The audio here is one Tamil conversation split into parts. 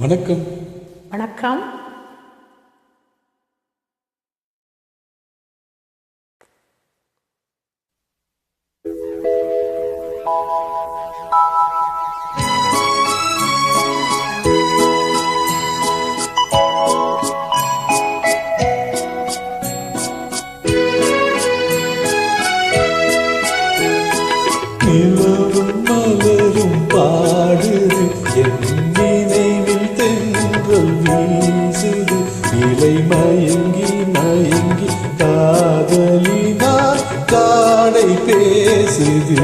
வணக்கம். வணக்கம். நிலவும் மலை பாடை பேசுது.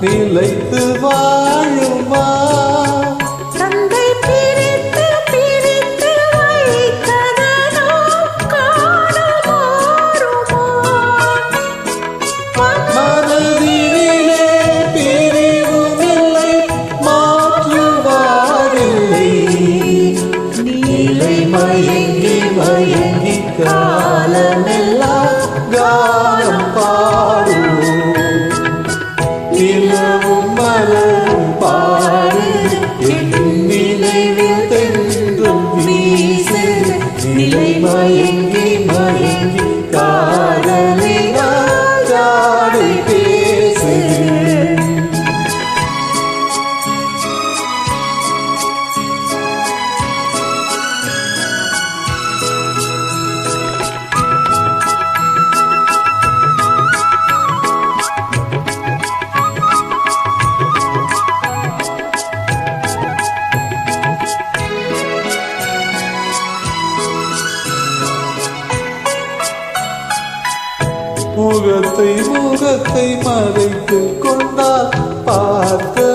நிலைத்து வா. முகத்தை முகத்தை மறைத்து கொண்டார். பார்த்த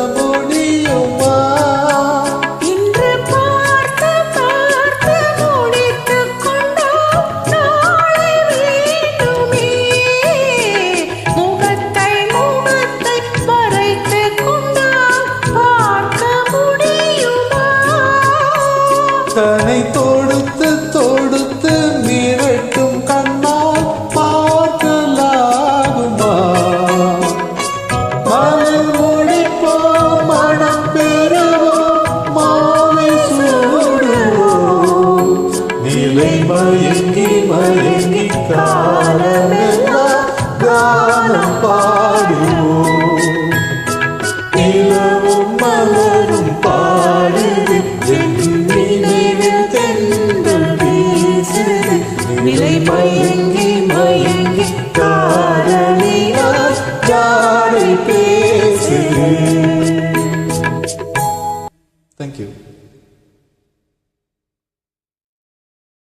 மயிலை மயங்கி மயங்கி காலமெல்லாம் காலம் பாடுவோம்.